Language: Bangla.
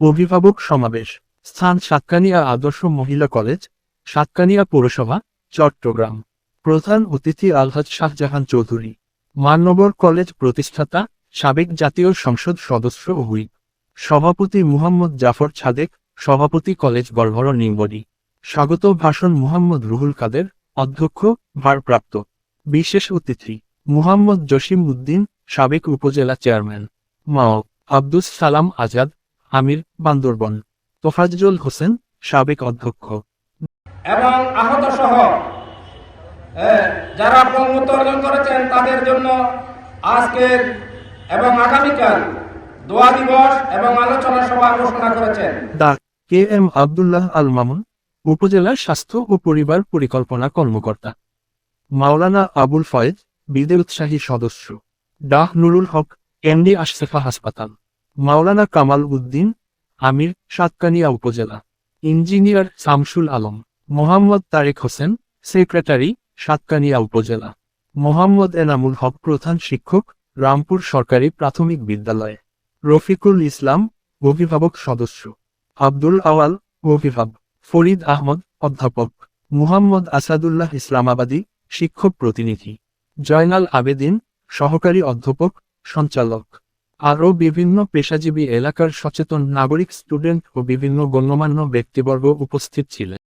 অভিভাবক সমাবেশ, স্থান সাতকানিয়া আদর্শ মহিলা কলেজ, সাতকানিয়া পৌরসভা, চট্টগ্রাম। প্রধান অতিথি আলহাজ শাহজাহান চৌধুরী। মাননগর কলেজ প্রতিষ্ঠাতা, সাবেক জাতীয় সংসদ সদস্য হুইপ সভাপতি মুহাম্মদ জাফর ছাদেক, সভাপতি কলেজ গড়ভর নিম্বরি স্বাগত ভাষণ মুহাম্মদ রুহুল কাদের, অধ্যক্ষ, ভারপ্রাপ্ত। বিশেষ অতিথি, মুহাম্মদ জসিম উদ্দিন, সাবেক উপজেলা চেয়ারম্যান। মাও আব্দুস সালাম আজাদ আমির বান্দরবন। তোফাজ্জল হোসেন সাবেক অধ্যক্ষ। এবং আহত সহ যারা পঙ্গুত্ব অর্জন করেছেন তাদের জন্য আজকের এবং আগামীকাল দোয়া দিবস এবং আলোচনা সভা ঘোষণা করেছেন। দা কে. এম. আবদুল্লাহ আল মামুন উপজেলা স্বাস্থ্য ও পরিবার পরিকল্পনা কর্মকর্তা। মাওলানা আবুল ফয়েজ বিদে উৎসাহী সদস্য। ডাহ নুরুল হক এমডি আশফেফা হাসপাতাল। মাওলানা কামাল উদ্দিন, আমির, সাতকানিয়া উপজেলা। ইঞ্জিনিয়ার শামসুল আলম। মোহাম্মদ তারেক হোসেন, সেক্রেটারি, সাতকানিয়া উপজেলা। মোহাম্মদ এনামুল হক প্রধান শিক্ষক, রামপুর সরকারি প্রাথমিক বিদ্যালয়। রফিকুল ইসলাম, অভিভাবক সদস্য। আব্দুল আওয়াল, অভিভাবক। ফরিদ আহমদ, অধ্যাপক। মুহাম্মদ আসাদুল্লাহ ইসলামাবাদী, শিক্ষক প্রতিনিধি। জয়নাল আবেদিন, সহকারী অধ্যাপক, সঞ্চালক। আরও বিভিন্ন পেশাজীবী এলাকার সচেতন নাগরিক স্টুডেন্ট ও বিভিন্ন গণ্যমান্য ব্যক্তিবর্গ উপস্থিত ছিলেন।